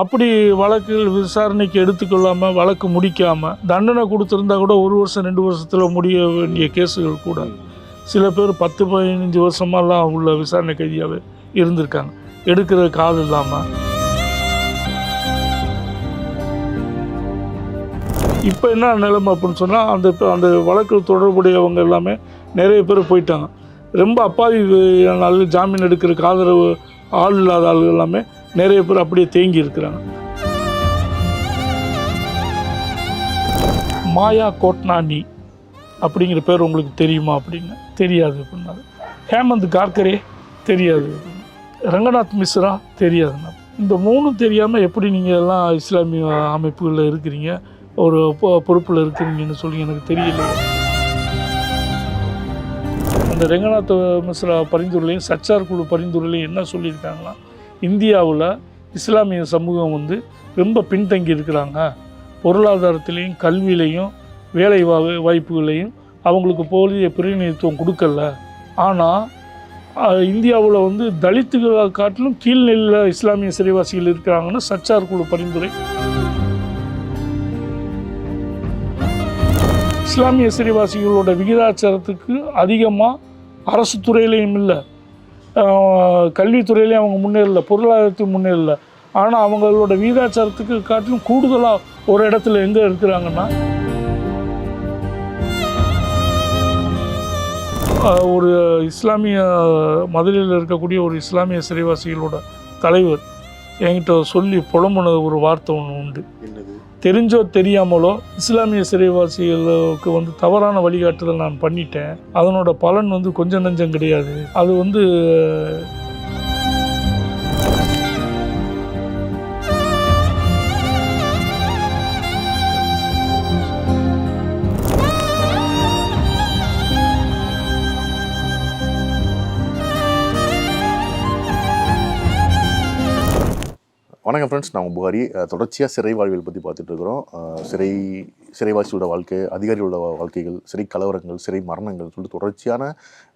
அப்படி வழக்குகள் விசாரணைக்கு எடுத்துக்கொள்ளாமல் வழக்கு முடிக்காமல் தண்டனை கொடுத்துருந்தா கூட ஒரு வருஷம் ரெண்டு வருஷத்தில் முடிய வேண்டிய கேஸுகள் கூட சில பேர் பத்து பதினஞ்சு வருஷமாலாம் உள்ள விசாரணை கைதியாகவே இருந்திருக்காங்க. எடுக்கிற காது இல்லாமல் இப்போ என்ன நிலைமை அப்படின்னு சொன்னால் அந்த அந்த வழக்கில் தொடர்புடையவங்க எல்லாமே நிறைய பேர் போயிட்டாங்க. ரொம்ப அப்பாவி ஆள் ஜாமீன் எடுக்கிறதுக்கு ஆதரவு ஆள் இல்லாத ஆள் எல்லாமே நிறைய பேர் அப்படியே தேங்கி இருக்கிறாங்க. மாயா கோட்னானி அப்படிங்கிற பேர் உங்களுக்கு தெரியுமா அப்படின்னு? தெரியாது அப்படின்னாரு. ஹேமந்த் கார்கரே தெரியாது. ரங்கநாத் மிஸ்ரா தெரியாதுண்ணா இந்த மூணும் தெரியாமல் எப்படி நீங்கள் எல்லாம் இஸ்லாமிய அமைப்புகளில் இருக்கிறீங்க? ஒரு பொ- பொறுப்பில் இருக்கிறீங்கன்னு சொல்லி எனக்கு தெரியல. அந்த ரங்கநாத் மிஸ்ரா பரிந்துரையிலையும் சச்சார் குழு பரிந்துரையிலையும் என்ன சொல்லியிருக்காங்கன்னா இந்தியாவில் இஸ்லாமிய சமூகம் வந்து ரொம்ப பின்தங்கி இருக்கிறாங்க. பொருளாதாரத்திலையும் கல்வியிலையும் வேலை வா- வாய்ப்புகளையும் அவங்களுக்கு போதிய பிரதிநிதித்துவம் கொடுக்கல. ஆனால் இந்தியாவில் வந்து தலித்துகளை காட்டிலும் கீழ்நிலையில் இஸ்லாமிய சிறைவாசிகள் இருக்கிறாங்கன்னு சச்சார் குழு பரிந்துரை. இஸ்லாமிய சிறைவாசிகளோட விகிதாச்சாரத்துக்கு அதிகமாக அரசு துறையிலையும் இல்லை. கல்வித்துறையிலே அவங்க முன்னேறல பொருளாதாரத்தையும் முன்னேறல. ஆனால் அவங்களோட வீதாச்சாரத்துக்கு காட்டிலும் கூடுதலாக ஒரு இடத்துல எங்கே இருக்கிறாங்கன்னா ஒரு இஸ்லாமிய மதுரையில் இருக்கக்கூடிய ஒரு இஸ்லாமிய சிறைவாசிகளோட தலைவர் என்கிட்ட சொல்லி புலம்புன ஒரு வார்த்தை ஒன்று உண்டு. என்னது? தெரிஞ்சோ தெரியாமலோ இஸ்லாமிய சிறைவாசிகளுக்கு வந்து தவறான வழிகாட்டுதல் நான் பண்ணிட்டேன். அதனோட பலன் வந்து கொஞ்சம் நஞ்சம் கிடையாது. அது வந்து வணக்கம் ஃப்ரெண்ட்ஸ் நான் புகாரி. தொடர்ச்சியாக சிறை வாழ்வியல் பற்றி பார்த்துட்டு இருக்கிறோம். சிறை சிறைவாசியோட வாழ்க்கை அதிகாரிகளோட வாழ்க்கைகள் சிறை கலவரங்கள் சிறை மரணங்கள் சொல்லிட்டு தொடர்ச்சியான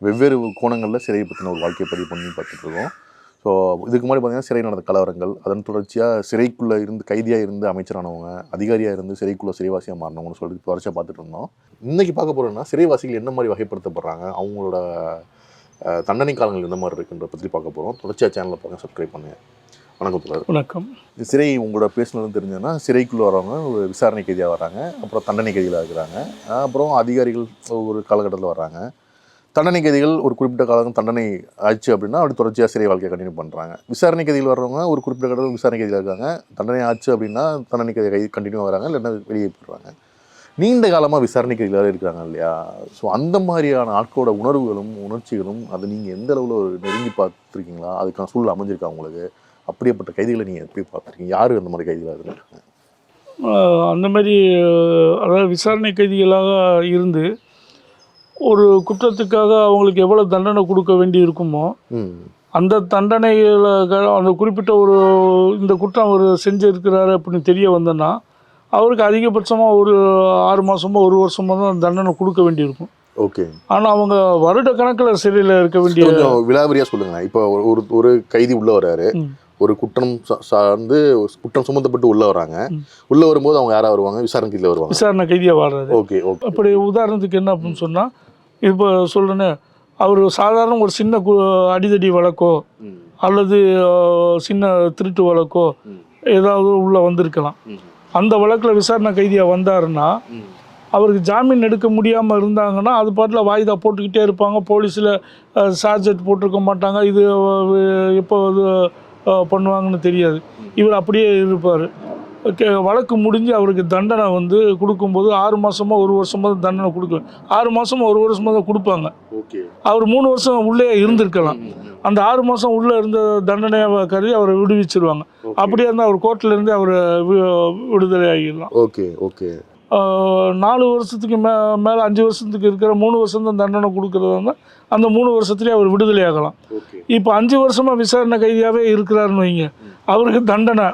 வெவ்வேறு கோணங்களில் சிறையை பற்றின ஒரு வாழ்க்கையை பதிவு பண்ணி பார்த்துட்டு இருக்கோம். ஸோ இதுக்கு முன்னாடி பார்த்தீங்கன்னா சிறை நடந்த கலவரங்கள் அதன் தொடர்ச்சியாக சிறைக்குள்ளே இருந்து கைதியாக இருந்து அமைச்சரானவங்க அதிகாரியாக இருந்து சிறைக்குள்ளே சிறைவாசியாக மாறினவங்கன்னு சொல்லிட்டு தொடர்ச்சியாக பார்த்துட்டு இருந்தோம். இன்றைக்கி பார்க்க போகிறோம்னா சிறைவாசிகள் என்ன மாதிரி வகைப்படுத்தப்படுறாங்க அவங்களோட தண்டனை காலங்கள் எந்த மாதிரி இருக்குன்ற பற்றி பார்க்க போகிறோம் தொடர்ச்சியாக சேனலில் பாருங்கள் சப்ஸ்கிரைப் பண்ணுங்கள் வணக்கம் தொடர் வணக்கம். இந்த சிறை உங்களோட பேசினதும் தெரிஞ்சதுன்னா சிறைக்குள்ளே வரவங்க ஒரு விசாரணை கைதியாக வராங்க. அப்புறம் தண்டனை கைதிகளாக இருக்கிறாங்க. அப்புறம் அதிகாரிகள் ஒரு காலகட்டத்தில் வர்றாங்க. தண்டனை கைதிகள் ஒரு குறிப்பிட்ட காலம் தண்டனை ஆச்சு அப்படின்னா அப்படி தொடர்ச்சியாக சிறை வாழ்க்கையை கண்டினியூ பண்ணுறாங்க விசாரணை கைதிகள் வர்றவங்க ஒரு குறிப்பிட்ட காலத்தில் விசாரணை கைதிகள் இருக்காங்க. தண்டனை ஆச்சு அப்படின்னா தண்டனை கைதி கை கண்டினியூ வராங்க இல்லைன்னா வெளியே போயிடுறாங்க. நீண்ட காலமாக விசாரணை கைதிகளாக இருக்கிறாங்க இல்லையா? ஸோ அந்த மாதிரியான ஆட்களோட உணர்வுகளும் உணர்ச்சிகளும் அது நீங்கள் எந்த அளவில் ஒரு நெருங்கி பார்த்துருக்கீங்களா? அதுக்கான சூழல் அமைஞ்சிருக்கா உங்களுக்கு? அப்படியேப்பட்ட கைதிகளை நீங்கள் எப்படி பார்த்துருக்கீங்க யார் அந்த மாதிரி கைதிகளாக இருக்காங்க அந்த மாதிரி அதாவது விசாரணை கைதிகளாக இருந்து ஒரு குற்றத்துக்காக அவங்களுக்கு எவ்வளோ தண்டனை கொடுக்க வேண்டி இருக்குமோ அந்த தண்டனைகளை அந்த குறிப்பிட்ட ஒரு இந்த குற்றம் அவர் செஞ்சிருக்கிறாரு அப்படின்னு தெரிய வந்தேன்னா அவருக்கு அதிகபட்சமாக ஒரு ஆறு மாதமோ ஒரு வருஷமோ தான் தண்டனை கொடுக்க வேண்டியிருக்கும் ஓகே. ஆனால் அவங்க வருட கணக்கில் சிறையில் இருக்க வேண்டிய கொஞ்சம் விலாவரியா சொல்லுங்க இப்போ ஒரு- ஒரு கைதி உள்ள வராரு. ஒரு குற்றம் சா- சார்ந்து குற்றம் சுமத்தப்பட்டு உள்ள வராங்க. உள்ள வரும்போது அவங்க யாரா வருவாங்க விசாரணை கைதியில் வருவாங்க விசாரணை கைதியாக வாழ்றாரு ஓகே ஓகே அப்படி உதாரணத்துக்கு என்ன அப்படின்னு சொன்னால் இப்போ சொல்கிறேன்னு அவர் சாதாரண ஒரு சின்ன அடிதடி வழக்கோ. அல்லது சின்ன திருட்டு வழக்கோ. ஏதாவது உள்ளே வந்திருக்கலாம். அந்த வழக்கில் விசாரணை கைதியாக வந்தாருன்னா. அவருக்கு ஜாமீன் எடுக்க முடியாமல் இருந்தாங்கன்னா அது பாட்டில் வாய்தா போட்டுக்கிட்டே இருப்பாங்க போலீஸில் சார்ஜெட் போட்டிருக்க மாட்டாங்க இது எப்போ இது பண்ணுவாங்கன்னு தெரியாது. இவர் அப்படியே இருப்பார். வழக்கு முடிஞ்சு அவருக்கு தண்டனை வந்து கொடுக்கும்போது ஆறு மாதமோ ஒரு வருஷமோ தான் தண்டனை கொடுக்க ஆறு மாதமோ ஒரு வருஷமோ தான் கொடுப்பாங்க. அவர் மூணு வருஷம் உள்ளே இருந்திருக்கலாம். அந்த ஆறு மாதம் உள்ளே இருந்த தண்டனையை கருதி அவரை விடுவிச்சிருவாங்க. அப்படியே இருந்தால் அவர் கோர்ட்டில் இருந்து அவர் விடுதலை ஆகிடலாம். Okay okay. நாலு வருஷத்துக்கு மே மேலே அஞ்சு வருஷத்துக்கு இருக்கிற மூணு வருஷம் தான் தண்டனை கொடுக்குறதா இருந்தால் அந்த மூணு வருஷத்துலேயே அவர் விடுதலை ஆகலாம். இப்போ அஞ்சு வருஷமாக விசாரணை கைதியாகவே இருக்கிறாருன்னு வைங்க. அவருக்கு தண்டனை.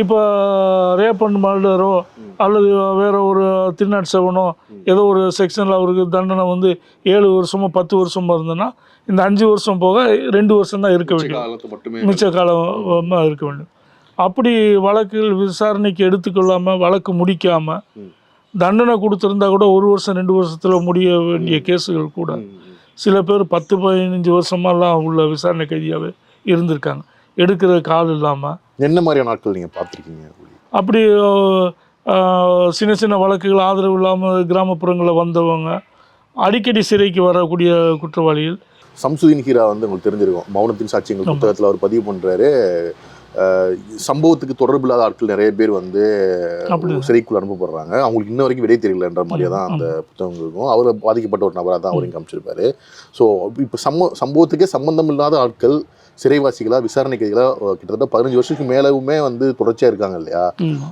இப்போ ரேப் அண்ட் மர்டரோ அல்லது வேற ஒரு திருநாட் செவனோ ஏதோ ஒரு செக்ஷனில் அவருக்கு தண்டனை வந்து ஏழு வருஷமோ பத்து வருஷமோ இருந்ததுன்னா இந்த அஞ்சு வருஷம் போக ரெண்டு வருஷம் தான் இருக்க மட்டுமே மிச்ச காலமாக இருக்க வேண்டும். அப்படி வழக்குகள் விசாரணைக்கு எடுத்துக்கொள்ளாமல் வழக்கு முடிக்காமல். தண்டனை கொடுத்துருந்தா கூட ஒரு வருஷம் ரெண்டு வருஷத்தில் முடிய வேண்டிய கேஸுகள் கூட. சில பேர் பத்து பதினஞ்சு வருஷமாலாம் உள்ள விசாரணை கைதியாகவே இருந்திருக்காங்க. எடுக்கிற கால் இல்லாமல் என்ன மாதிரியான நாட்கள் நீங்க பார்த்துருக்கீங்க? அப்படி சின்ன சின்ன வழக்குகள் ஆதரவு இல்லாமல் கிராமப்புறங்களில் வந்தவங்க அடிக்கடி சிறைக்கு வரக்கூடிய குற்றவாளிகள். சம்சுதீன் ஹீரா வந்து உங்களுக்கு தெரிஞ்சிருக்கும். மௌனத்தின் சாட்சியங்கள். புத்தகத்தில் அவர் பதிவு பண்றாரு. அஹ், சம்பவத்துக்கு தொடர்பு இல்லாத ஆட்கள் நிறைய பேர் வந்து அப்படி சிறைக்குள்ள அனுப்பப்படுறாங்க. அவங்களுக்கு இன்ன வரைக்கும் விடை தெரியலன்ற மாதிரியே தான் அந்த புத்தகம் இருக்கும். அவர் பாதிக்கப்பட்ட ஒரு நபராக தான் அவரையும் காமிச்சிருப்பாரு. ஸோ இப்போ சம்ம சம்பவத்துக்கே சம்பந்தம் இல்லாத ஆட்கள் சிறைவாசிகளா விசாரணை கைதிகளா அஹ், கிட்டத்தட்ட பதினஞ்சு வருஷத்துக்கு மேலவுமே வந்து தொடர்ச்சியா இருக்காங்க இல்லையா.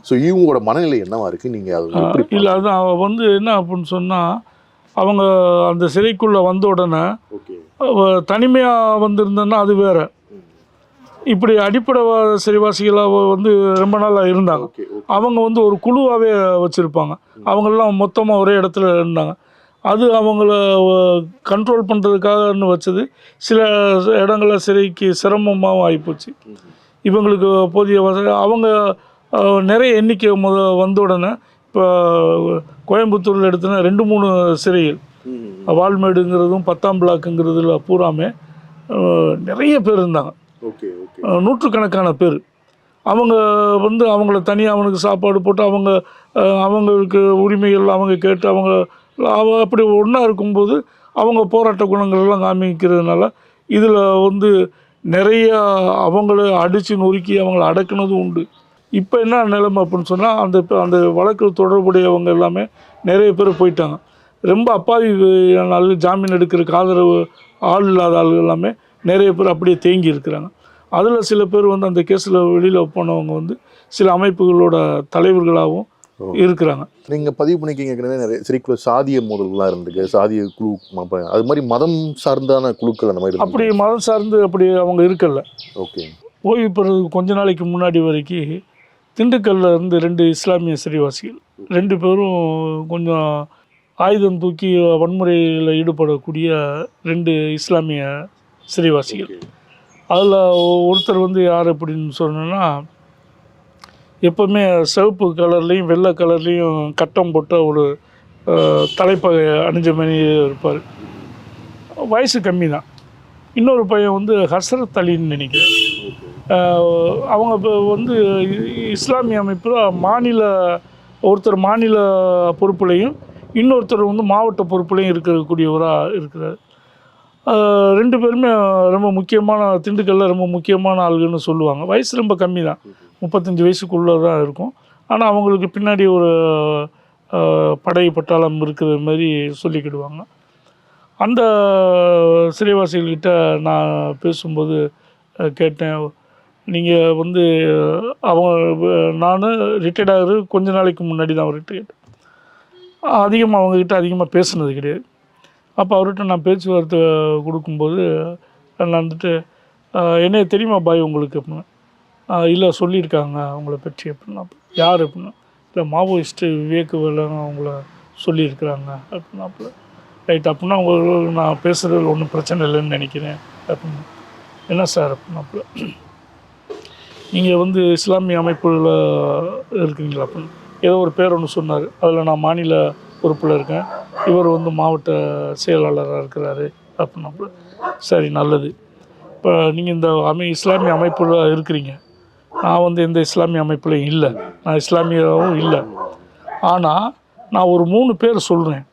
ஸோ இவங்களோட மனநிலை என்னவா இருக்கு? நீங்க அது எப்படி இல்லை அவ வந்து என்ன அப்படின்னு சொன்னால் அவங்க அந்த சிறைக்குள்ளே வந்த உடனே தனிமையாக வந்திருந்தேன்னா அது வேற. இப்படி அடிப்படை சிறைவாசிகளாக வந்து ரொம்ப நாளாக இருந்தாங்க. அவங்க வந்து ஒரு குழுவாகவே வச்சுருப்பாங்க. அவங்கெல்லாம் மொத்தமாக ஒரே இடத்துல இருந்தாங்க. அது அவங்கள கண்ட்ரோல் பண்ணுறதுக்காகன்னு வச்சது. சில இடங்களில் சிறைக்கு சிரமமாகவும் ஆகிப்போச்சு இவங்களுக்கு போதிய வசதி அவங்க நிறைய எண்ணிக்கை முத வந்த உடனே இப்போ கோயம்புத்தூரில் எடுத்தோன்னா ரெண்டு மூணு சிறைகள். வால்மேடுங்கிறதும் பத்தாம் பிளாக்குங்கிறதுல பூராமே நிறைய பேர் இருந்தாங்க. நூற்றுக்கணக்கான பேர். அவங்க வந்து அவங்கள தனியாக அவனுக்கு சாப்பாடு போட்டு அவங்க அவங்களுக்கு உரிமைகள் அவங்க கேட்டு அவங்க அப்படி ஒன்றா இருக்கும்போது அவங்க போராட்ட குணங்கள் எல்லாம் காமிக்கிறதுனால இதில் வந்து நிறையா அவங்கள அடித்து நொறுக்கி அவங்கள அடக்குனதும் உண்டு. இப்போ என்ன நிலைமை அப்படின்னு சொன்னால் அந்த அந்த வழக்கில் தொடர்புடையவங்க எல்லாமே நிறைய பேர் போயிட்டாங்க. ரொம்ப அப்பாவி நாள் ஜாமீன் எடுக்கிறதுக்கு ஆதரவு ஆள் இல்லாத ஆள் எல்லாமே நிறைய பேர் அப்படியே தேங்கி இருக்கிறாங்க. அதில் சில பேர் வந்து அந்த கேஸில் வெளியில் போனவங்க வந்து சில அமைப்புகளோட தலைவர்களாகவும். இருக்கிறாங்க. நீங்க பதிவு பண்ணிக்கிங்க ஏற்கனவே நிறைய சிறைக்குள்ள சாதிய மோதல்கள்லாம் இருந்திருக்கு. சாதிய குழு அது மாதிரி மதம் சார்ந்தான குழுக்கள் அந்த மாதிரி அப்படி மதம் சார்ந்து அப்படி அவங்க இருக்கல. ஓகே. ஓய்வு பெறதுக்கு கொஞ்ச நாளைக்கு முன்னாடி வரைக்கும் திண்டுக்கல்ல இருந்து ரெண்டு இஸ்லாமிய சிறைவாசிகள் ரெண்டு பேரும் கொஞ்சம் ஆயுதம் தூக்கி வன்முறையில் ஈடுபடக்கூடிய ரெண்டு இஸ்லாமிய சிறைவாசிகள். அதில் ஒருத்தர் வந்து யார் அப்படின்னு சொன்னோன்னா எப்போவுமே சிவப்பு கலர்லேயும் வெள்ளை கலர்லேயும் கட்டம் போட்ட ஒரு தலைப்பகை அணிஞ்ச மாதிரி இருப்பார். வயசு கம்மி தான் இன்னொரு பையன் வந்து ஹசரத் அலின்னு நினைக்கிறேன். அவங்க இப்போ வந்து இஸ்லாமிய அமைப்பில் மாநில ஒருத்தர் மாநில பொறுப்புலையும் இன்னொருத்தர் வந்து மாவட்ட பொறுப்புலையும் இருக்கக்கூடியவராக இருக்கிறார். ரெண்டு பேருமே ரொம்ப முக்கியமான திண்டுக்கல்ல ரொம்ப முக்கியமான ஆளுகள்னு சொல்லுவாங்க. வயசு ரொம்ப கம்மி தான். முப்பத்தஞ்சு வயசுக்குள்ளே தான் இருக்கும். ஆனால் அவங்களுக்கு பின்னாடி ஒரு படை பட்டாளம் இருக்கிற மாதிரி சொல்லிக்கிடுவாங்க. அந்த சிறைவாசிகள்கிட்ட நான் பேசும்போது கேட்டேன். நீங்கள் வந்து அவங்க நான் ரிட்டையர்டாகிறது கொஞ்ச நாளைக்கு முன்னாடி தான் ரிட்டையர்ட் அதிகமாக அவங்கக்கிட்ட அதிகமாக பேசுனது கிடையாது. அப்போ அவர்கிட்ட நான் பேச்சுவார்த்தை கொடுக்கும்போது நான் வந்துட்டு என்னைய தெரியுமா பாய் உங்களுக்கு? அப்படின்னு. இல்லை சொல்லியிருக்காங்க அவங்கள பற்றி அப்படின்னா. யார்? அப்படின்னா. இல்லை மாவோயிஸ்ட்டு விவேக் வேலன் அவங்கள சொல்லியிருக்கிறாங்க அப்படின்னாப்புல. ரைட் அப்படின்னா உங்களுக்கு நான் பேசுகிறதுல ஒன்றும் பிரச்சனை இல்லைன்னு நினைக்கிறேன் அப்படின்னு. என்ன சார்? அப்படின்னாப்புல. நீங்கள் வந்து இஸ்லாமிய அமைப்புகளில் இருக்கீங்களா? அப்படின்னு. ஏதோ ஒரு பேர் ஒன்று சொன்னார். அதில் நான் மாநில பொறுப்பில் இருக்கேன். இவர் வந்து மாவட்ட செயலாளராக இருக்கிறாரு அப்படின்னாப்புல. சரி நல்லது. இப்போ நீங்கள் இந்த அமை இஸ்லாமிய அமைப்பில் இருக்கிறீங்க. நான் வந்து எந்த இஸ்லாமிய அமைப்புலையும் இல்லை. நான் இஸ்லாமியாவும் இல்லை. ஆனால் நான் ஒரு மூணு பேர் சொல்கிறேன்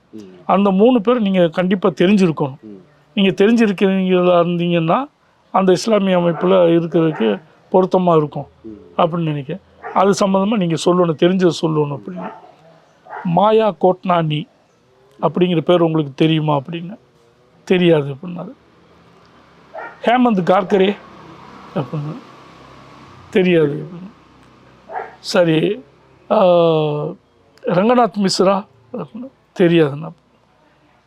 அந்த மூணு பேர் நீங்கள் கண்டிப்பாக தெரிஞ்சிருக்கணும். நீங்கள் தெரிஞ்சிருக்கிறீங்களா இருந்தீங்கன்னா அந்த இஸ்லாமிய அமைப்பில் இருக்கிறதுக்கு பொருத்தமாக இருக்கும் அப்படின்னு நினைக்கிறேன். அது சம்மந்தமாக நீங்கள் சொல்லணும் தெரிஞ்சதை சொல்லணும் அப்படின்னு. மாயா கோட்னானி அப்படிங்கிற பேர் உங்களுக்கு தெரியுமா அப்படின்னு? தெரியாது அப்படின்னாரு. ஹேமந்த் கார்கரே அப்படின்னு. தெரியாது அப்படின்னு. சரி ரங்கநாத் மிஸ்ரா அப்படின்னு. தெரியாதுண்ணா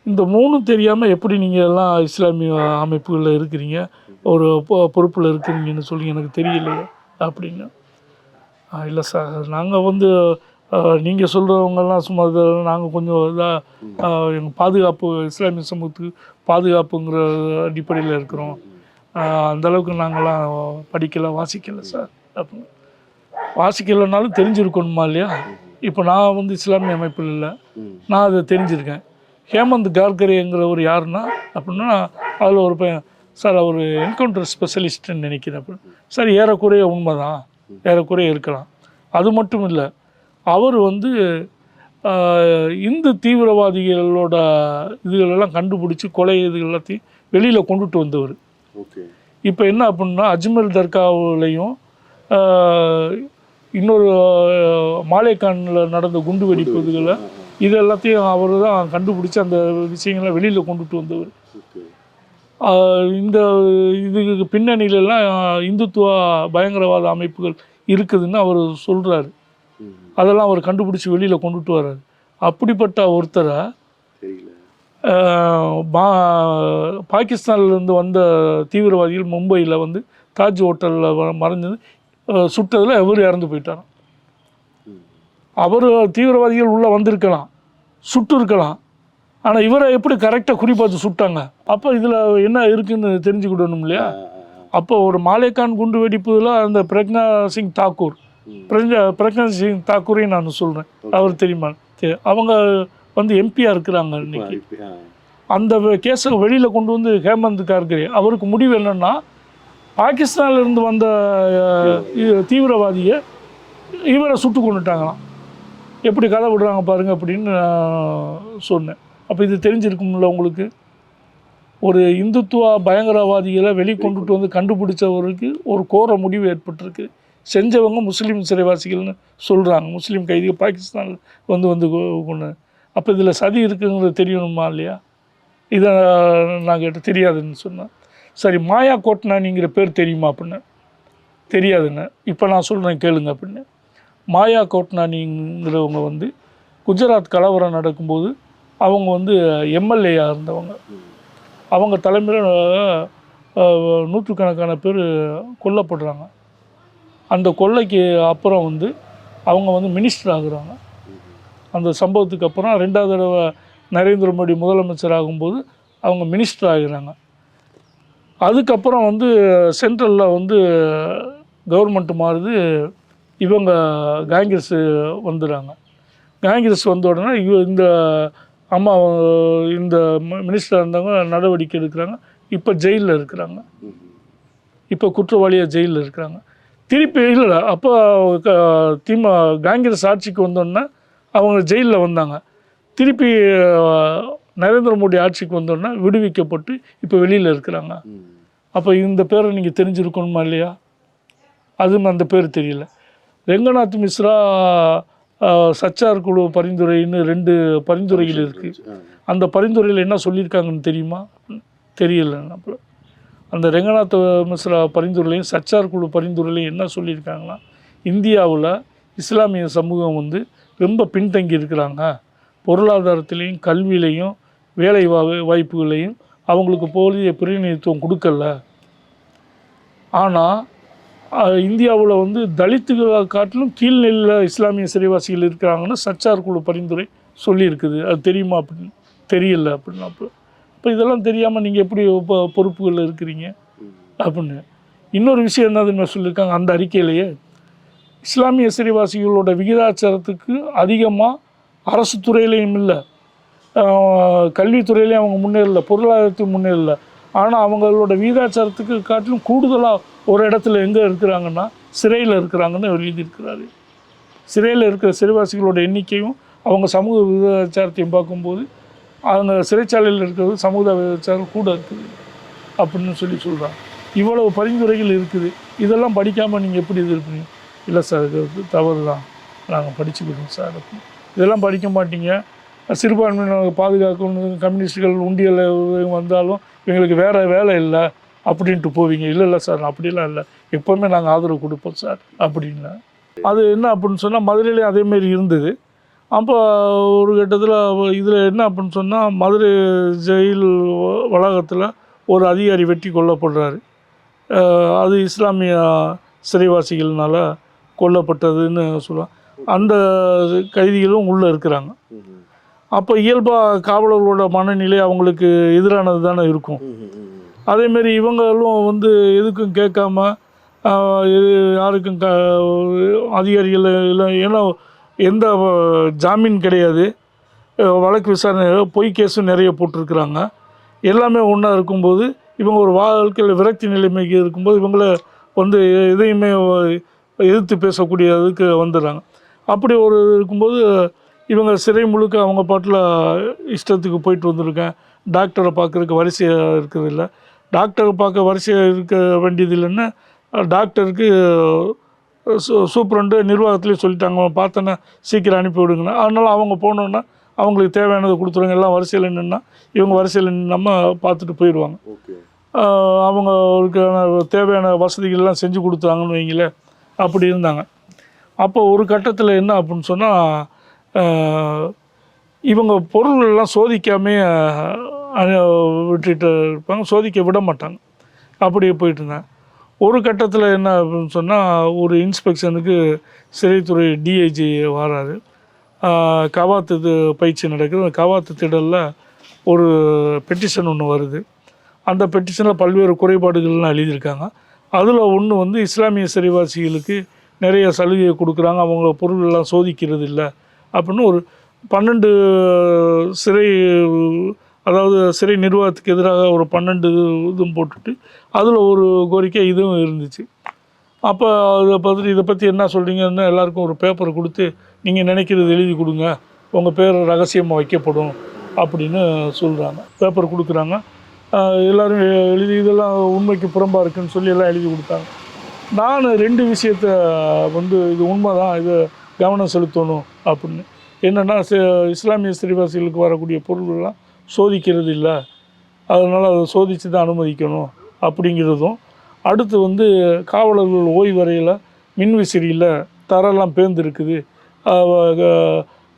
இந்த மூணும் தெரியாமல் எப்படி நீங்கள் எல்லாம் இஸ்லாமிய அமைப்புகளில் இருக்கிறீங்க? ஒரு பொறுப்பில் இருக்கிறீங்கன்னு சொல்லி எனக்கு தெரியலையே அப்படின்னு. இல்லை சார் நாங்கள் வந்து நீங்கள் சொல்கிறவங்கெல்லாம் சும்மா நாங்கள் கொஞ்சம் இதாக எங்கள் பாதுகாப்பு இஸ்லாமிய சமூகத்துக்கு பாதுகாப்புங்கிற அடிப்படையில் இருக்கிறோம். அந்தளவுக்கு அந்த அளவுக்கு நாங்கள்லாம் படிக்கலை வாசிக்கலை சார். அப்படின்னு வாசிக்கலைனாலும் தெரிஞ்சிருக்கணுமா இல்லையா? இப்போ நான் வந்து இஸ்லாமிய அமைப்பில் இல்லை. நான் அதை தெரிஞ்சிருக்கேன். ஹேமந்த் கார்கரேங்கிறவர் யாருன்னா அப்படின்னா அதில் ஒரு பையன் சார் அவர் என்கவுண்டர் ஸ்பெஷலிஸ்ட்டுன்னு நினைக்கிறேன். அப்படின்னு சார் ஏறக்குறைய உண்மை தான் ஏறக்குறைய இருக்கலாம். அது மட்டும் இல்லை அவர் வந்து இந்து தீவிரவாதிகளோட இதுகளெல்லாம் கண்டுபிடிச்சி கொலை இது எல்லாத்தையும் வெளியில் கொண்டுட்டு வந்தவர். ஓகே. இப்போ என்ன அப்படின்னா அஜ்மல் தர்காவிலையும் இன்னொரு மாலேகானில் நடந்த குண்டு வெடிப்புகளை இது எல்லாத்தையும் அவர் தான் கண்டுபிடிச்சி அந்த விஷயங்களை வெளியில் கொண்டுட்டு வந்தவர். இந்த இதுக்கு பின்னணியிலலாம் இந்துத்துவ பயங்கரவாத அமைப்புகள் இருக்குதுன்னு அவர் சொல்கிறாரு. அதெல்லாம் அவர் கண்டுபிடிச்சி வெளியில் கொண்டுட்டு வர்றாரு அப்படிப்பட்ட ஒருத்தரை பா- பாகிஸ்தான்லேருந்து வந்த தீவிரவாதிகள் மும்பையில் வந்து தாஜ் ஹோட்டலில் மறைஞ்சது சுட்டதில் இவர் இறந்து போயிட்டாராம். அவர் தீவிரவாதிகள் உள்ளே வந்திருக்கலாம் சுட்டு இருக்கலாம் ஆனால் இவரை எப்படி கரெக்டாக குறிப்பாத்து சுட்டாங்க? அப்போ இதில் என்ன இருக்குன்னு தெரிஞ்சுக்கிடணும் இல்லையா. அப்போ ஒரு மாலேகான் குண்டு வெடிப்புல அந்த பிரக்னா சிங் தாக்கூர் ம். பிரஜா பிரக்னா சிங் தாக்கூரையும் நான் சொல்கிறேன் அவர் தெரியுமா? அவங்க வந்து எம்பியாக இருக்கிறாங்க இன்னைக்கு. அந்த கேஸை வெளியில் கொண்டு வந்து ஹேமந்த் கார்கரே அவருக்கு முடிவு என்னன்னா பாகிஸ்தான்ல இருந்து வந்த தீவிரவாதியை இவரை சுட்டு கொண்டுட்டாங்களாம் எப்படி கதை விடுறாங்க பாருங்க அப்படின்னு நான் சொன்னேன். அப்போ இது தெரிஞ்சிருக்கும்ல உங்களுக்கு? ஒரு இந்துத்துவ பயங்கரவாதிகளை வெளி கொண்டுட்டு வந்து கண்டுபிடிச்சவருக்கு ஒரு கோர முடிவு ஏற்பட்டிருக்கு. செஞ்சவங்க முஸ்லீம் சிறைவாசிகள்னு சொல்கிறாங்க முஸ்லீம் கைதிகள் பாகிஸ்தானில் வந்து வந்து கொ- கொண்டு அப்போ இதில் சதி இருக்குங்கிறது தெரியணுமா இல்லையா? இதை நான் கேட்ட தெரியாதுன்னு சொன்னேன் சரி மாயா கோட்னானிங்கிற பேர் தெரியுமா அப்படின்னு? தெரியாதுன்னு. இப்போ நான் சொல்கிறேன் கேளுங்க அப்படின்னு. மாயா கோட்னானிங்கிறவங்க வந்து குஜராத் கலவரம் நடக்கும்போது அவங்க வந்து எம்எல்ஏயாக இருந்தவங்க. அவங்க தலைமையில் நூற்றுக்கணக்கான பேர் கொல்லப்படுறாங்க. அந்த கொள்ளைக்கு அப்புறம் வந்து அவங்க வந்து மினிஸ்டர் ஆகுறாங்க. அந்த சம்பவத்துக்கு அப்புறம் ரெண்டாவது தடவை நரேந்திர மோடி முதலமைச்சர் ஆகும்போது அவங்க மினிஸ்டர் ஆகிறாங்க. அதுக்கப்புறம் வந்து சென்ட்ரலில் வந்து கவர்மெண்ட் மாறுது. இவங்க காங்கிரஸ் வந்துடுறாங்க. காங்கிரஸ் வந்த உடனே இவ இந்த அம்மா இந்த மினிஸ்டராக இருந்தவங்க நடவடிக்கை எடுக்கிறாங்க. இப்போ ஜெயிலில் இருக்கிறாங்க. இப்போ குற்றவாளியாக ஜெயிலில் இருக்கிறாங்க. திருப்பி இல்லை அப்போ க- திமு காங்கிரஸ் ஆட்சிக்கு வந்தோடனே அவங்க ஜெயிலில் வந்தாங்க. திருப்பி நரேந்திர மோடி ஆட்சிக்கு வந்தோடனே விடுவிக்கப்பட்டு இப்போ வெளியில் இருக்கிறாங்க. அப்போ இந்த பேரை நீங்கள் தெரிஞ்சிருக்கணுமா இல்லையா? அதுவும் அந்த பேர் தெரியல. ரெங்கநாத் மிஸ்ரா சச்சார் குழு பரிந்துரைன்னு ரெண்டு பரிந்துரைகள் இருக்குது. அந்த பரிந்துரையில் என்ன சொல்லியிருக்காங்கன்னு தெரியுமா? தெரியல. அப்போ அந்த ரெங்கநாத் மிஸ்ரா பரிந்துரையிலையும் சச்சார் குழு பரிந்துரையிலையும் என்ன சொல்லியிருக்காங்கன்னா இந்தியாவில் இஸ்லாமிய சமூகம் வந்து ரொம்ப பின்தங்கி இருக்கிறாங்க. பொருளாதாரத்திலையும் கல்வியிலையும் வேலை வாய்ப்புகளையும் அவங்களுக்கு போதிய பிரதிநிதித்துவம் கொடுக்கல. ஆனால் இந்தியாவில் வந்து தலித்துகளை காட்டிலும் கீழ்நிலையில் இஸ்லாமிய சிறைவாசிகள் இருக்கிறாங்கன்னு சச்சார் குழு பரிந்துரை சொல்லியிருக்குது. அது தெரியுமா அப்படின்னு? தெரியல அப்படின்னு அப்போ இப்போ இதெல்லாம் தெரியாமல் நீங்கள் எப்படி பொறுப்புகளில் இருக்கிறீங்க. அப்படின்னு. இன்னொரு விஷயம் என்ன தெரியுமா சொல்லியிருக்காங்க? அந்த அறிக்கையிலேயே இஸ்லாமிய சிறைவாசிகளோட விகிதாச்சாரத்துக்கு அதிகமாக அரசு துறையிலையும் இல்லை. கல்வித்துறையிலையும் அவங்க முன்னேறல பொருளாதாரத்துக்கு முன்னேறல. ஆனால் அவங்களோட விகிதாச்சாரத்துக்கு காட்டிலும் கூடுதலாக ஒரு இடத்துல எங்கே இருக்கிறாங்கன்னா சிறையில் இருக்கிறாங்கன்னு எழுதியிருக்கிறாரு. சிறையில் இருக்கிற சிறைவாசிகளோட எண்ணிக்கையும் அவங்க சமூக விகிதாச்சாரத்தையும் பார்க்கும்போது அவங்க சிறைச்சாலையில் இருக்கிறது சமூக கூட இருக்குது அப்படின்னு சொல்லி சொல்கிறாங்க இவ்வளவு பரிந்துரைகள் இருக்குது. இதெல்லாம் படிக்காமல் நீங்கள் எப்படி இது இருப்பீங்க? இல்லை சார் இது தவறு தான். நாங்கள் படிச்சுக்கிறோம் சார் இதெல்லாம் படிக்க மாட்டீங்க. சிறுபான்மையினர் பாதுகாக்கணும் கம்யூனிஸ்டுகள் உண்டியல் வந்தாலும் எங்களுக்கு வேறு வேலை இல்லை அப்படின்ட்டு போவீங்க. இல்லை இல்லை சார் அப்படிலாம் இல்லை. எப்போவுமே நாங்கள் ஆதரவு கொடுப்போம் சார் அப்படின்னா. அது என்ன அப்படின்னு சொன்னால் மதுரையிலேயும் அதேமாரி இருந்தது. அப்போ ஒரு கட்டத்தில் இதில் என்ன அப்படின்னு சொன்னால் மதுரை ஜெயில் வளாகத்தில் ஒரு அதிகாரி வெட்டி கொல்லப்படுறாரு அது இஸ்லாமிய சிறைவாசிகள்னால கொல்லப்பட்டதுன்னு சொல்லுவாங்க அந்த கைதிகளும் உள்ளே இருக்கிறாங்க. அப்போ இயல்பாக காவலர்களோட மனநிலை அவங்களுக்கு எதிரானது தானே இருக்கும். அதேமாரி இவங்களும் வந்து எதுக்கும் கேட்காம யாருக்கும் க அதிகாரிகள் இல்லை ஏன்னா எந்த ஜாமீன் கிடையாது. வழக்கு விசாரணை பொய் கேஸும் நிறைய போட்டிருக்கிறாங்க. எல்லாமே ஒன்றா இருக்கும்போது இவங்க ஒரு வாழ்க்கையில் விரக்தி நிலைமைக்கு இருக்கும்போது இவங்கள வந்து எதையுமே எதிர்த்து பேசக்கூடிய இதுக்கு வந்துடுறாங்க. அப்படி ஒரு இருக்கும்போது இவங்க சிறை முழுக்க அவங்க பாட்டில் இஷ்டத்துக்கு போயிட்டு வந்திருக்கேன். டாக்டரை பார்க்குறதுக்கு வரிசையாக இருக்கிறதில்ல டாக்டரை பார்க்க வரிசையாக இருக்க வேண்டியது இல்லைன்னா டாக்டருக்கு சூ சூப்பரண்டு நிர்வாகத்துலேயே சொல்லிட்டாங்க பார்த்தோன்னே சீக்கிரம் அனுப்பி விடுங்கண்ணா அதனால் அவங்க போனோன்னா அவங்களுக்கு தேவையானதை கொடுத்துருவாங்க. எல்லாம் வரிசையில் நின்னா இவங்க வரிசையில் நம்ம பார்த்துட்டு போயிடுவாங்க. அவங்களுக்கான தேவையான வசதிகள்லாம் செஞ்சு கொடுத்தாங்கன்னு வைங்களேன் அப்படி இருந்தாங்க. அப்போ ஒரு கட்டத்தில் என்ன அப்படின்னு சொன்னால் இவங்க பொருள்கள்லாம் சோதிக்காமே விட்டுட்டு இருப்பாங்க. சோதிக்க விட மாட்டாங்க. அப்படியே போயிட்டு இருந்தாங்க. ஒரு கட்டத்தில் என்ன அப்படின்னு சொன்னால் ஒரு இன்ஸ்பெக்ஷனுக்கு சிறைத்துறை டிஐஜி வராரு. கவாத்து இது பயிற்சி நடக்குது. அந்த கவாத்து திடலில் ஒரு பெட்டிஷன் ஒன்று வருது. அந்த பெட்டிஷனில் பல்வேறு குறைபாடுகள்லாம் எழுதியிருக்காங்க. அதில் ஒன்று வந்து இஸ்லாமிய சிறைவாசிகளுக்கு நிறைய சலுகையை கொடுக்குறாங்க. அவங்க பொருளெல்லாம் சோதிக்கிறது இல்லை அப்படின்னு ஒரு பன்னெண்டு சிறை அதாவது சிறை நிர்வாகத்துக்கு எதிராக ஒரு பன்னெண்டு இதுவும் போட்டுட்டு அதில் ஒரு கோரிக்கை இதுவும் இருந்துச்சு. அப்போ அதை பற்றி இதை பற்றி என்ன சொல்கிறீங்கன்னு எல்லாருக்கும் ஒரு பேப்பர் கொடுத்து நீங்கள் நினைக்கிறது எழுதி கொடுங்க உங்கள் பேர் ரகசியமாக வைக்கப்படும் அப்படின்னு சொல்கிறாங்க பேப்பர் கொடுக்குறாங்க. எல்லோரும் எழுதி இதெல்லாம் உண்மைக்கு புறம்பாக இருக்குன்னு சொல்லி எல்லாம் எழுதி கொடுத்தாங்க. நான் ரெண்டு விஷயத்த வந்து இது உண்மை தான் இது கவனம் செலுத்தணும் அப்படின்னு. என்னென்னா இஸ்லாமிய சிறைவாசிகளுக்கு வரக்கூடிய பொருள்கள்லாம் சோதிக்கிறது இல்லை அதனால் அதை சோதித்து தான் அனுமதிக்கணும் அப்படிங்கிறதும். அடுத்து வந்து காவலர்கள் ஓய்வறையில் மின்விசிறியில் தரெல்லாம் பேர்ந்துருக்குது.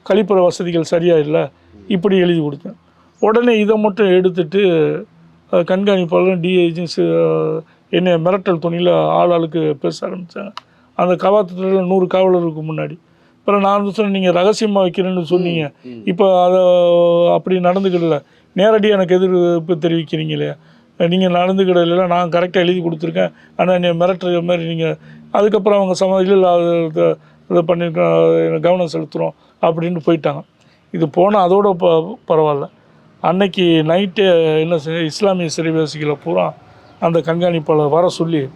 கழிப்பற வசதிகள் சரியாக இல்லை. இப்படி எழுதி கொடுத்தேன். உடனே இதை மட்டும் எடுத்துட்டு கண்காணிப்பாளரும் டிஐஜியும் என்னை மிரட்டல் துணியில் ஆள் ஆளுக்கு பேச ஆரம்பித்தாங்க அந்த கவாத்தத்தில் நூறு காவலருக்கு முன்னாடி. அப்புறம் நான் சொன்னேன் நீங்கள் ரகசியமாக வைக்கிறேன்னு சொன்னீங்க. இப்போ அதை அப்படி நடந்துக்கிடல. நேரடியாக எனக்கு எதிர்ப்பு தெரிவிக்கிறீங்க இல்லையா? நீங்கள் நடந்துக்கிடல நான் கரெக்டாக எழுதி கொடுத்துருக்கேன். ஆனால் என்னை மிரட்டுற மாதிரி நீங்கள் அதுக்கப்புறம் அவங்க சம இல்லை அது இதை- பண்ணியிருக்கோம் கவனம் செலுத்துகிறோம் அப்படின்னு போயிட்டாங்க. இது போனால் அதோட ப பரவாயில்ல. அன்னைக்கு நைட்டு என்ன இஸ்லாமிய சிறைவாசிகளை பூரா அந்த கண்காணிப்பாளர் வர சொல்லி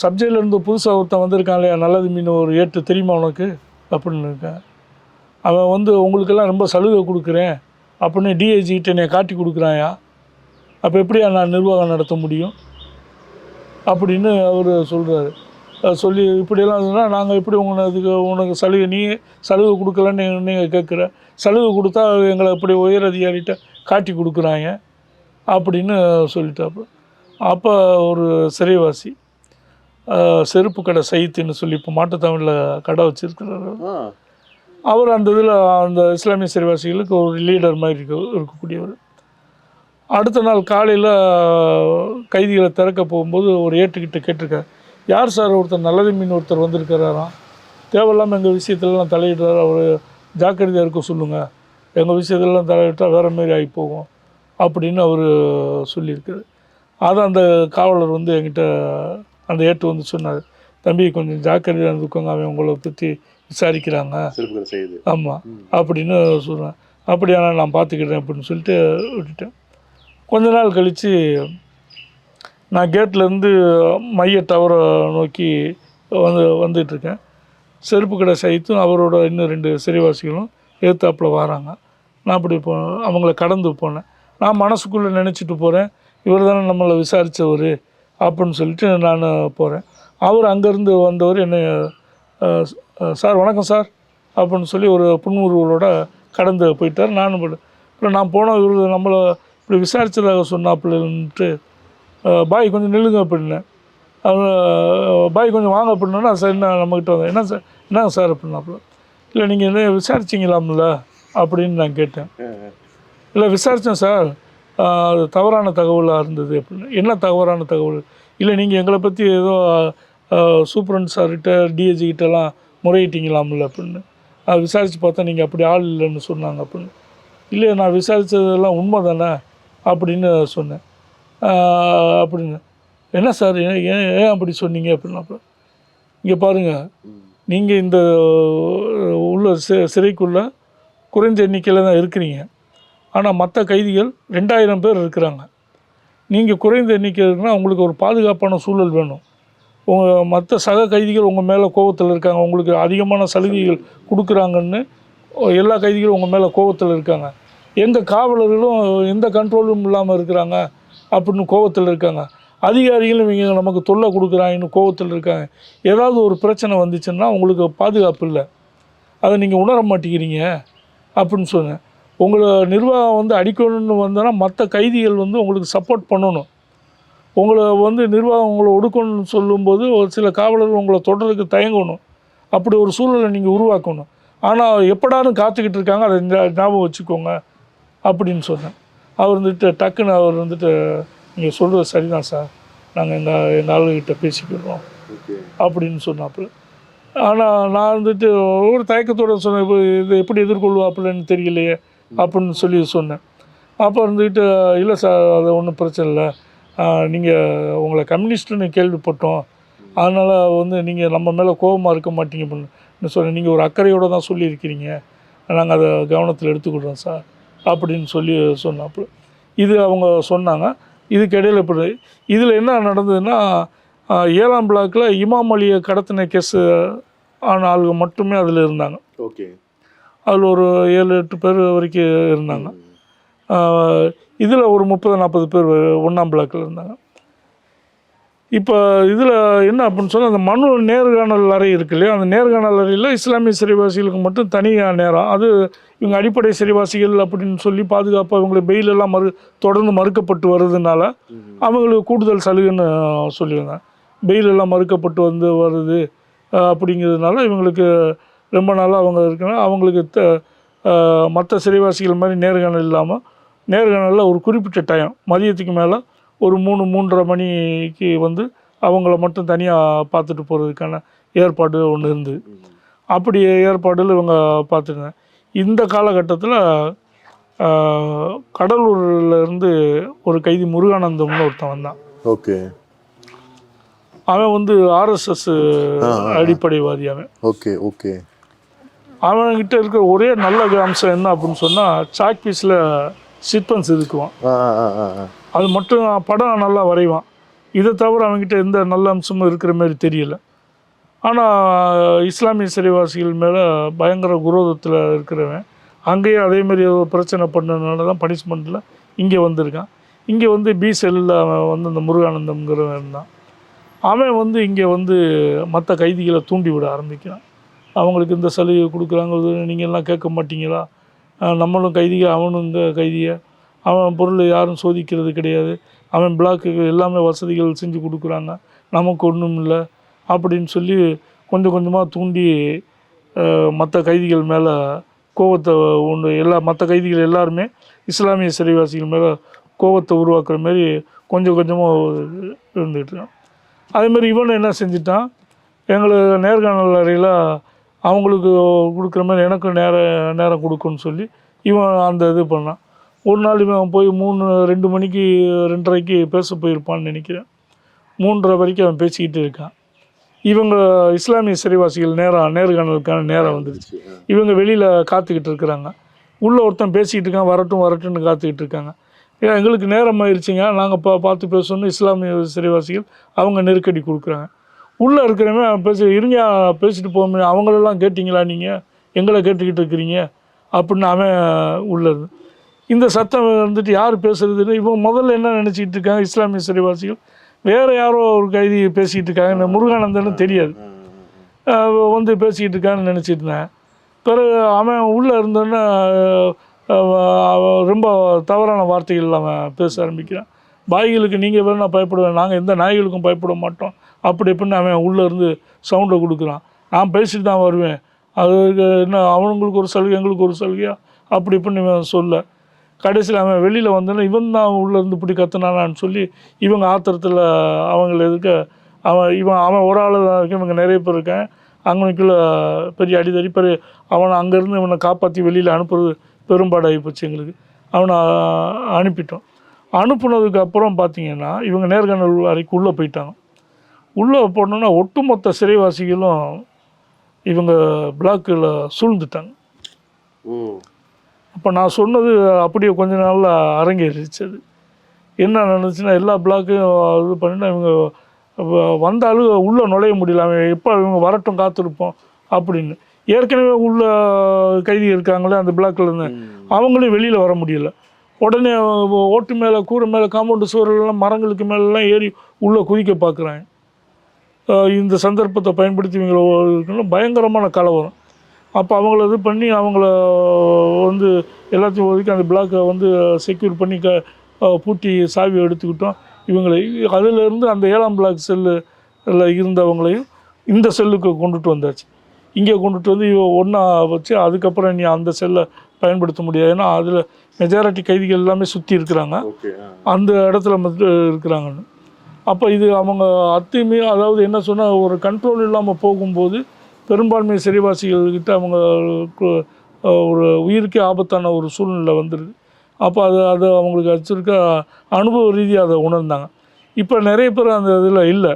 சப்ஜெக்ட்லேருந்து புதுசாக ஒருத்தன் வந்திருக்கான் இல்லையா? நல்லது மீன் ஒரு ஏட்டு தெரியுமா உனக்கு? அப்படின்னு இருக்கேன். அவன் வந்து உங்களுக்கெல்லாம் ரொம்ப சலுகை கொடுக்குறேன். அப்படின்னு டிஐஜி கிட்ட என்னை காட்டி கொடுக்குறாயா அப்போ எப்படியா நான் நிர்வாகம் நடத்த முடியும்? அப்படின்னு அவர் சொல்கிறாரு சொல்லி இப்படியெல்லாம் சொன்னால் நாங்கள் எப்படி உங்களுக்கு உனக்கு சலுகை நீ சலுகை கொடுக்கலன்னு நீங்கள் கேட்குற. சலுகை கொடுத்தா எங்களை இப்படி உயர் அதிகாரிகிட்ட காட்டி கொடுக்குறாங்க. அப்படின்னு சொல்லிட்டாப்பு அப்போ ஒரு சிறைவாசி செருப்பு கடை சைத்துன்னு சொல்லி இப்போ மாட்டுத்தமிழில் கடை வச்சுருக்கிறாரு. அவர் அந்த இதில் அந்த இஸ்லாமிய சிறைவாசிகளுக்கு ஒரு லீடர் மாதிரி இருக்க இருக்கக்கூடியவர். அடுத்த நாள் காலையில் கைதிகளை திறக்க போகும்போது ஒரு ஏட்டுக்கிட்ட கேட்டிருக்காரு யார் சார் ஒருத்தர்? நல்லது மீன் ஒருத்தர் வந்திருக்கிறாராம். தேவையில்லாமல் எங்கள் விஷயத்துலலாம் தலையிடுறாரு. அவர் ஜாக்கிரதையாக இருக்க சொல்லுங்கள் எங்கள் விஷயத்துலலாம் தலையிட்டால் வேறு மாரி ஆகி போகும். அப்படின்னு அவர் சொல்லியிருக்காரு. அதை அந்த காவலர் வந்து என்கிட்ட அந்த ஏட்டு வந்து சொன்னார். தம்பி கொஞ்சம் ஜாக்கிரதையாக இருந்துக்கோங்க. அவன் உங்களை பற்றி விசாரிக்கிறாங்க. ஆமாம் அப்படின்னு சொல்கிறேன் அப்படியானா நான் பார்த்துக்கிறேன் அப்படின்னு சொல்லிட்டு விட்டுட்டேன். கொஞ்ச நாள் கழித்து நான் கேட்லேருந்து மைய டவரை நோக்கி வந்து வந்துட்டுருக்கேன் செருப்பு கடை சைத்தும் அவரோட இன்னும் ரெண்டு சிறைவாசிகளும் எதிர்த்தாப்புல வராங்க. நான் அப்படி போ அவங்கள கடந்து போனேன். நான் மனசுக்குள்ளே நினச்சிட்டு போகிறேன் இவர் தானே நம்மளை விசாரித்தவர் அப்படின்னு சொல்லிட்டு நான் போகிறேன் அவர் அங்கேருந்து வந்தவர் என்னை சார் வணக்கம் சார் அப்படின்னு சொல்லி ஒரு புன்முறுவலோட கடந்து போயிட்டார். நானும் அப்புறம் நான் போனோம் இவர் நம்மளை இப்படி விசாரித்ததாக சொன்னாப்புலன்ட்டு அஹ், பாய் கொஞ்சம் நில்லுங்க அப்படின்னேன். பாய் கொஞ்சம் வாங்க அப்படின்னா சார் என்ன நம்மக்கிட்ட வந்தேன் என்ன சார் என்னங்க சார்? அப்படின்னாப்புல இல்லை நீங்கள் என்ன விசாரிச்சிங்களாம்ல? அப்படின்னு நான் கேட்டேன். இல்லை விசாரித்தேன் சார். அது தவறான தகவலாக இருந்தது. அப்படின்னு என்ன தவறான தகவல்? இல்லை நீங்கள் எங்களை பற்றி ஏதோ சூப்பரன் சார்கிட்ட டிஏஜி கிட்டலாம் முறையிட்டீங்களாம்ல அப்படின்னு. அது விசாரித்து பார்த்தா நீங்கள் அப்படி ஆள் இல்லைன்னு சொன்னாங்க அப்படின்னு. இல்லை நான் விசாரித்ததெல்லாம் உண்மை தானே அப்படின்னு சொன்னேன். அப்படின்னு. என்ன சார் ஏன் ஏன் ஏன் அப்படி சொன்னீங்க அப்படின்னாப்ப இங்கே பாருங்கள் நீங்கள் இந்த உள்ள சிறைக்குள்ளே குறைந்த எண்ணிக்கையில் தான் இருக்கிறீங்க. ஆனால் மற்ற கைதிகள் ரெண்டாயிரம் பேர் இருக்கிறாங்க. நீங்கள் குறைந்த எண்ணிக்கை இருக்குன்னா உங்களுக்கு ஒரு பாதுகாப்பான சூழல் வேணும். உங்கள் மற்ற சக கைதிகள் உங்கள் மேலே கோபத்தில் இருக்காங்க. உங்களுக்கு அதிகமான சலுகைகள் கொடுக்குறாங்கன்னு எல்லா கைதிகளும் உங்கள் மேலே கோபத்தில் இருக்காங்க. எங்கள் காவலர்களும் எந்த கண்ட்ரோலும் இல்லாமல் இருக்கிறாங்க அப்படின்னு கோபத்தில் இருக்காங்க. அதிகாரிகளும் இவங்க நமக்கு தொல்லை கொடுக்குறாங்கன்னு கோபத்தில் இருக்காங்க. ஏதாவது ஒரு பிரச்சனை வந்துச்சுன்னா உங்களுக்கு பாதுகாப்பு இல்லை. அதை நீங்கள் உணர மாட்டேங்கிறீங்க அப்படின்னு சொன்னேன். உங்களை நிர்வாகம் வந்து அடிக்கணும்னு வந்தோன்னா மற்ற கைதிகள் வந்து உங்களுக்கு சப்போர்ட் பண்ணணும். உங்களை வந்து நிர்வாகம் உங்களை ஒடுக்கணும்னு சொல்லும்போது ஒரு சில காவலர்கள் உங்களை தொடர்றதுக்கு தயங்கணும். அப்படி ஒரு சூழலை நீங்கள் உருவாக்கணும். ஆனால் எப்படான்னு காத்துக்கிட்டு இருக்காங்க அதை ஞா- ஞாபகம் வச்சுக்கோங்க அப்படின்னு சொன்னேன். அவர் வந்துட்டு டக்குன்னு அவர் வந்துட்டு நீங்கள் சொல்கிறது சரிதான் சார். நாங்கள் எங்கள் எங்கள் ஆளுகிட்ட பேசிக்கிறோம் அப்படின்னு சொன்னாப்புல. ஆனால் நான் வந்துட்டு ஒரு தயக்கத்தோட சொன்னேன் இப்போ இது எப்படி எதிர்கொள்வாப்புலன்னு தெரியலையே. அப்படின்னு சொல்லி சொன்னேன். அப்போ இருந்துக்கிட்டு இல்லை சார் அது ஒன்றும் பிரச்சனை இல்லை. நீங்கள் உங்களை கம்யூனிஸ்ட்டுன்னு கேள்விப்பட்டோம். அதனால் வந்து நீங்கள் நம்ம மேலே கோபமாக இருக்க மாட்டீங்க அப்படின்னு சொன்னேன். நீங்கள் ஒரு அக்கறையோடு தான் சொல்லியிருக்கிறீங்க. நாங்கள் அதை கவனத்தில் எடுத்துக்கிடுறோம் சார் அப்படின்னு சொல்லி சொன்னாப்புல. இது அவங்க சொன்னாங்க. இதுக்கு இப்படி இதில் என்ன நடந்ததுன்னா ஏழாம் பிளாக்கில் இமாம் அலியை கடத்தின கேஸு ஆன ஆளுங்க மட்டுமே அதில் இருந்தாங்க. ஓகே. அதில் ஒரு ஏழு எட்டு பேர் வரைக்கும் இருந்தாங்க. இதில் ஒரு முப்பது நாற்பது பேர் ஒன்றாம் பிளாக்கில் இருந்தாங்க. இப்போ இதில் என்ன அப்படின்னு சொன்னால் அந்த மனு நேர்காணல் அறை இருக்கு இல்லையா? அந்த நேர்காணல் அறையில் இஸ்லாமிய சிறைவாசிகளுக்கு மட்டும் தனியாக நேரம். அது இவங்க அடிப்படை சிறைவாசிகள் அப்படின்னு சொல்லி பாதுகாப்பாக இவங்களை பெயில் எல்லாம் மறு தொடர்ந்து மறுக்கப்பட்டு வர்றதுனால அவங்களுக்கு கூடுதல் சலுகைன்னு சொல்லியிருந்தாங்க. பெயில் எல்லாம் மறுக்கப்பட்டு வந்து வருது அப்படிங்கிறதுனால இவங்களுக்கு ரொம்ப நாளாக அவங்க இருக்கணும் அவங்களுக்கு த மற்ற சிறைவாசிகள் மாதிரி நேர்காணல் இல்லாமல் நேர்காணலில் ஒரு குறிப்பிட்ட டைம் மதியத்துக்கு மேலே ஒரு மூணு மூன்றரை மணிக்கு வந்து அவங்கள மட்டும் தனியாக பார்த்துட்டு போகிறதுக்கான ஏற்பாடு ஒன்று இருந்தது அப்படி ஏற்பாடுல இவங்க பார்த்துருந்தேன். இந்த காலகட்டத்தில் கடலூர்ல இருந்து ஒரு கைதி முருகானந்தம்னு ஒருத்தன் வந்தான். ஓகே. அவன் வந்து ஆர்எஸ்எஸ் அடிப்படைவாதி அவன். Okay okay. அவன்கிட்ட இருக்கிற ஒரே நல்ல அம்சம் என்ன அப்படின்னு சொன்னால் சாக் பீஸில் சிற்பன்ஸ் இருக்குவான். அது மட்டும் படம் நல்லா வரைவான். இதை தவிர அவன்கிட்ட எந்த நல்ல அம்சமும் இருக்கிற மாதிரி தெரியல. ஆனால் இஸ்லாமிய சிறைவாசிகள் மேலே பயங்கர குரோதத்தில் இருக்கிறவன் அங்கேயே அதே மாதிரி ஒரு பிரச்சனை பண்ணதுனால தான் பனிஷ்மெண்ட்டில் இங்கே வந்திருக்கான். இங்கே வந்து பி செல்லில் அவன் வந்து அந்த முருகானந்தம்ங்கிறவன் இருந்தான் அவன் வந்து இங்கே வந்து மற்ற கைதிகளை தூண்டி விட ஆரம்பிக்கிறான். அவங்களுக்கு இந்த சலுகை கொடுக்குறாங்கிறது நீங்கள்லாம் கேட்க மாட்டீங்களா? நம்மளும் கைதிகள் அவனும் இந்த கைதியை அவன் பொருள் யாரும் சோதிக்கிறது கிடையாது. அவன் பிளாக்கு எல்லாமே வசதிகள் செஞ்சு கொடுக்குறாங்க. நமக்கு ஒன்றும் இல்லை. அப்படின்னு சொல்லி கொஞ்சம் கொஞ்சமாக தூண்டி மற்ற கைதிகள் மேலே கோவத்தை ஒன்று எல்லா மற்ற கைதிகள் எல்லாருமே இஸ்லாமிய சிறைவாசிகள் மேலே கோவத்தை உருவாக்குற மாதிரி கொஞ்சம் கொஞ்சமாக இருந்துகிட்டு அதேமாதிரி இவன் என்ன செஞ்சிட்டான்? எங்களை நேர்காணல் அறையில் அவங்களுக்கு கொடுக்குற மாதிரி எனக்கும் நேர நேரம் கொடுக்குன்னு சொல்லி இவன் அந்த இது பண்ணான். ஒரு நாள் இவன் போய் மூணு ரெண்டு மணிக்கு ரெண்டரைக்கு பேச போயிருப்பான்னு நினைக்கிறேன். மூன்றரை வரைக்கும் அவன் பேசிக்கிட்டு இருக்கான். இவங்க இஸ்லாமிய சிறைவாசிகள் நேரம் நேர்காணலுக்கான நேரம் வந்துடுச்சு இவங்க வெளியில் காத்துக்கிட்டு இருக்கிறாங்க. உள்ளே ஒருத்தன் பேசிக்கிட்டு இருக்கான் வரட்டும் வரட்டும்னு காத்துக்கிட்டு இருக்காங்க. எங்களுக்கு நேரம் ஆயிடுச்சுங்க நாங்கள் பா பார்த்து பேசணும்னு இஸ்லாமிய சிறைவாசிகள் அவங்க நெருக்கடி கொடுக்குறாங்க. உள்ளே இருக்கிறவன் பேசி இருங்க பேசிட்டு போக அவங்களெல்லாம் கேட்டிங்களா நீங்கள் எங்களை கேட்டுக்கிட்டு இருக்கிறீங்க. அப்படின்னு அவன் உள்ளது இந்த சத்தம் வந்துட்டு யார் பேசுறதுன்னு இவன் முதல்ல என்ன நினச்சிக்கிட்டு இருக்காங்க இஸ்லாமிய சிறைவாசிகள்? வேறு யாரோ ஒரு கைதி பேசிக்கிட்டு இருக்காங்க. இந்த முருகானந்தன்னு தெரியாது. வந்து பேசிக்கிட்டு இருக்கான்னு நினச்சிட்டு இருந்தேன். பிறகு அவன் உள்ளே இருந்தோன்னே ரொம்ப தவறான வார்த்தைகள் அவன் பேச ஆரம்பிக்கிறான். பாய்களுக்கு நீங்கள் வேணால் பயப்படுவேன். நாங்கள் எந்த நாய்களுக்கும் பயப்பட மாட்டோம். அப்படி இப்படின்னு அவன் உள்ளேருந்து சவுண்டை கொடுக்குறான். நான் பேசிட்டு தான் வருவேன். அதுக்கு என்ன அவனுங்களுக்கு ஒரு சலுகை எங்களுக்கு ஒரு சலுகையா? அப்படி இப்படின்னு இவன் சொல்ல. கடைசியில் அவன் வெளியில் வந்தோன்னே இவன் தான் உள்ளேருந்து இப்படி கத்துனானான்னு சொல்லி இவங்க ஆத்திரத்தில் அவங்கள எதுக்க அவன் இவன் அவன் ஒரு ஆள் தான் இருக்கான். இவங்க நிறைய பேர் இருக்கேன். அவனுக்குள்ள பெரிய அடிதடி பெரிய அவனை அங்கேருந்து இவனை காப்பாற்றி வெளியில் அனுப்புறது பெரும்பாடாகி போச்சு எங்களுக்கு. அவனை அனுப்பிட்டோம். அனுப்புனதுக்கு அப்புறம் பார்த்தீங்கன்னா இவங்க நேர்காணல் அறைக்கு உள்ளே போயிட்டாங்க. உள்ளே போனோன்னா ஒட்டுமொத்த சிறைவாசிகளும் இவங்க பிளாக்கில் சூழ்ந்துட்டாங்க. அப்போ நான் சொன்னது அப்படியே கொஞ்ச நாளில் அரங்கேறிச்சு அது என்ன நடந்துச்சுன்னா எல்லா பிளாக்கையும் இது பண்ணிட்டு இவங்க வந்தாலும் உள்ளே நுழைய முடியல. அவன் எப்போ இவங்க வரட்டும் காத்திருப்போம் அப்படின்னு. ஏற்கனவே உள்ள கைதி இருக்காங்களே அந்த பிளாக்ல இருந்து. அவங்களும் வெளியில் வர முடியல. உடனே ஓட்டு மேலே கூரை மேலே காம்பவுண்டு சுவரெல்லாம் மரங்களுக்கு மேலெல்லாம் ஏறி உள்ளே குதிக்க பார்க்குறாங்க இந்த சந்தர்ப்பத்தை பயன்படுத்தி இவங்க பயங்கரமான கலவரம் அப்போ அவங்கள இது பண்ணி அவங்கள வந்து எல்லாத்தையும் ஒதுக்கி அந்த பிளாக்கை வந்து செக்யூர் பண்ணி க பூட்டி சாவி எடுத்துக்கிட்டோம். இவங்களை அதிலிருந்து அந்த ஏழாம் பிளாக் செல்லில் இருந்தவங்களையும் இந்த செல்லுக்கு கொண்டுட்டு வந்தாச்சு. இங்கே கொண்டுட்டு வந்து இவ ஒன்றா வச்சு அதுக்கப்புறம் நீ அந்த செல்லை பயன்படுத்த முடியாது. ஏன்னா அதில் மெஜாரிட்டி கைதிகள் எல்லாமே சுற்றி இருக்கிறாங்க. அந்த இடத்துல மட்டும் இருக்கிறாங்கன்னு. அப்போ இது அவங்க அத்துமே அதாவது என்ன சொன்னால் ஒரு கண்ட்ரோல் இல்லாமல் போகும்போது பெரும்பான்மை சிறைவாசிகள்கிட்ட அஹ், ஒரு உயிருக்கே ஆபத்தான ஒரு சூழ்நிலை வந்துடுது அப்போ அது அது அவங்களுக்கு வச்சிருக்க அனுபவ ரீதியாக அதை உணர்ந்தாங்க. இப்போ நிறைய பேர் அந்த இதில் இல்லை.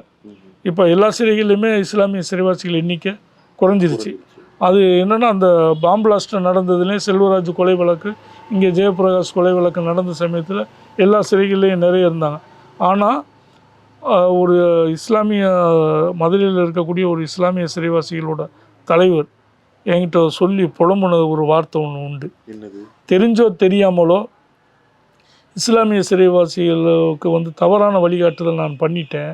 இப்போ எல்லா சிறைகளிலுமே இஸ்லாமிய சிறைவாசிகள் எண்ணிக்கை குறைஞ்சிருச்சு. அது என்னென்னா அந்த பாம் பிளாஸ்ட் நடந்ததுலேயும் செல்வராஜ் கொலை வழக்கு இங்கே ஜெயபிரகாஷ் கொலை வழக்கு நடந்த சமயத்தில் எல்லா சிறைகள்லேயும் நிறைய இருந்தாங்க. ஆனால் ஒரு இஸ்லாமிய மதுரையில் இருக்கக்கூடிய ஒரு இஸ்லாமிய சிறைவாசிகளோட தலைவர் என்கிட்ட சொல்லி புலம்புன ஒரு வார்த்தை ஒன்று உண்டு. தெரிஞ்சோ தெரியாமலோ இஸ்லாமிய சிறைவாசிகளுக்கு வந்து தவறான வழிகாட்டுதல் நான் பண்ணிட்டேன்.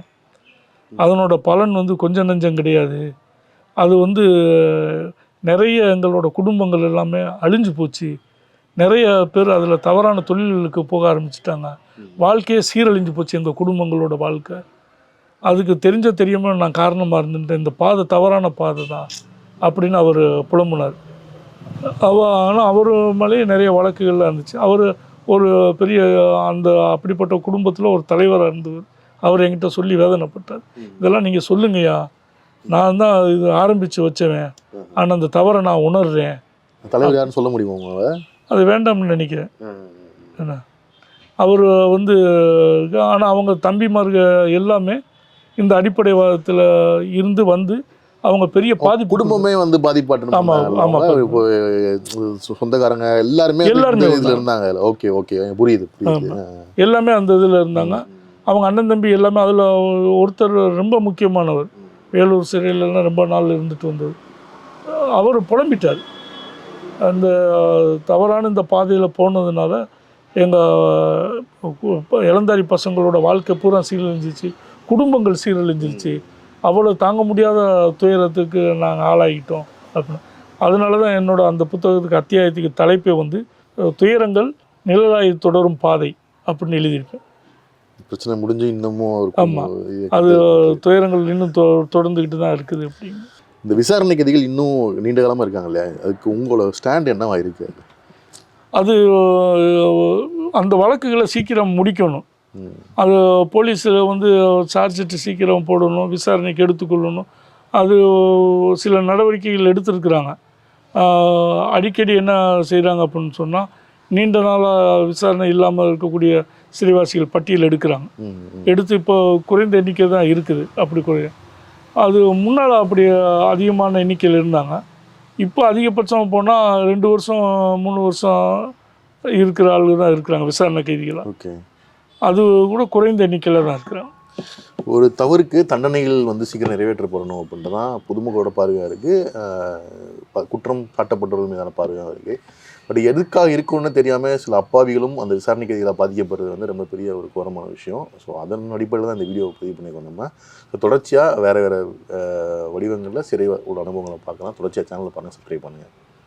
அதனோட பலன் வந்து கொஞ்சம் நஞ்சம் கிடையாது. அது வந்து நிறைய எங்களோட குடும்பங்கள் எல்லாமே அழிஞ்சு போச்சு. நிறைய பேர் அதில் தவறான தொழில்களுக்கு போக ஆரம்பிச்சிட்டாங்க. வாழ்க்கையே சீரழிஞ்சு போச்சு எங்கள் குடும்பங்களோட வாழ்க்கை. அதுக்கு தெரிஞ்ச தெரியாமல் நான் காரணமாக இருந்துட்டேன். இந்த பாதை தவறான பாதை தான் அப்படின்னு அவர் புலம்புனார். அவ ஆனால் அவர் மேலேயே நிறைய வழக்குகள்லாம் இருந்துச்சு. அவர் ஒரு பெரிய அந்த அப்படிப்பட்ட குடும்பத்தில் ஒரு தலைவராக இருந்தவர். அவர் என்கிட்ட சொல்லி வேதனைப்பட்டார். இதெல்லாம் நீங்கள் சொல்லுங்கய்யா. நான் தான் இது ஆரம்பித்து வச்சவன். ஆனால் அந்த தவறை நான் உணர்றேன். தலைவர் யாருன்னு சொல்ல முடியுமா அது வேண்டாம்னு நினைக்கிறேன். என்ன? அவர் வந்து ஆனால் அவங்க தம்பிமார்க எல்லாமே இந்த அடிப்படைவாதத்தில் இருந்து வந்து அவங்க பெரிய பாதிப்பு குடும்பமே வந்து பாதிப்பாட்டு ஆமா, ஆமா. இப்போ சொந்தக்காரங்க எல்லாருமே எல்லாருமே இதுல. இருந்தாங்க. ஓகே ஓகே புரியுது புரியுது. எல்லாமே அந்த இதில் இருந்தாங்க. அவங்க அண்ணன் தம்பி எல்லாமே அதில் ஒருத்தர் ரொம்ப முக்கியமானவர். வேலூர் சிறையிலலாம் ரொம்ப நாள் இருந்துட்டு வந்தவர். அவர் புலம்பிட்டார். அந்த தவறான இந்த பாதையில் போனதுனால எங்கள் இளந்தாரி பசங்களோட வாழ்க்கை பூரா சீரழிஞ்சிச்சு குடும்பங்கள் சீரழிஞ்சிருச்சு. அவ்வளோ தாங்க முடியாத துயரத்துக்கு நாங்கள் ஆளாகிட்டோம் அப்படின்னு. அதனால தான் என்னோட அந்த புத்தகத்துக்கு அத்தியாயத்துக்கு தலைப்பே வந்து துயரங்கள் நிழலாய் தொடரும் பாதை அப்படின்னு எழுதியிருப்பேன் பிரச்சனை முடிஞ்சு இன்னமும் ஒரு ஆமா. அது துயரங்கள் இன்னும் தொடர்ந்துக்கிட்டு தான் இருக்குது அப்படின்னு. இந்த விசாரணை கைதிகள் இன்னும் நீண்ட காலமா இருக்காங்க இல்லையா? அதுக்கு உங்களோட ஸ்டாண்ட் என்னவா இருக்கு? அது அந்த வழக்குகளை சீக்கிரம் முடிக்கணும். அது போலீஸில் வந்து சார்ஜ் ஷீட்டு சீக்கிரம் போடணும் விசாரணைக்கு எடுத்துக்கொள்ளணும். அது சில நடவடிக்கைகள் எடுத்திருக்கிறாங்க. அடிக்கடி என்ன செய்கிறாங்க அப்படின்னு சொன்னால் நீண்ட நாளாக விசாரணை இல்லாமல் இருக்கக்கூடிய சிறைவாசிகள் பட்டியல் எடுக்கிறாங்க. எடுத்து இப்போ குறைந்த எண்ணிக்கை தான் இருக்குது. அப்படி குறைய அது முன்னால் அப்படி அதிகமான எண்ணிக்கையில் இருந்தாங்க. இப்போ அதிகபட்சம் போனால் ரெண்டு வருஷம் மூணு வருஷம் இருக்கிற ஆளுங்க தான் இருக்கிறாங்க விசாரணை கைதிகளாக ஓகே. அது கூட குறைந்த எண்ணிக்கையில் தான் இருக்கிறாங்க. ஒரு தவறுக்கு தண்டனைகள் வந்து சீக்கிரம் நிறைவேற்றப்படணும் அப்படின்ட்டு தான் பொதுமக்களோட பார்வையாக இருக்குது குற்றம் சாட்டப்பட்டவர்கள் மீதான பார்வையாக இருக்குது பட் எதுக்காக இருக்கும்னு தெரியாமல் சில அப்பாவிகளும் அந்த விசாரணை கைதிகளாக பாதிக்கப்படுறது வந்து ரொம்ப பெரிய ஒரு கோரமான விஷயம். ஸோ அதன் அடிப்படையில் தான் இந்த வீடியோவை பதிவு பண்ணியிருக்கோம் நம்ம. ஸோ தொடர்ச்சியாக வேறு வேறு வடிவங்களில் சிறை உள்ள அனுபவங்களை பார்க்கலாம். தொடர்ச்சியாக சேனலில் பாருங்கள் சப்ஸ்கிரைப் பண்ணுங்கள்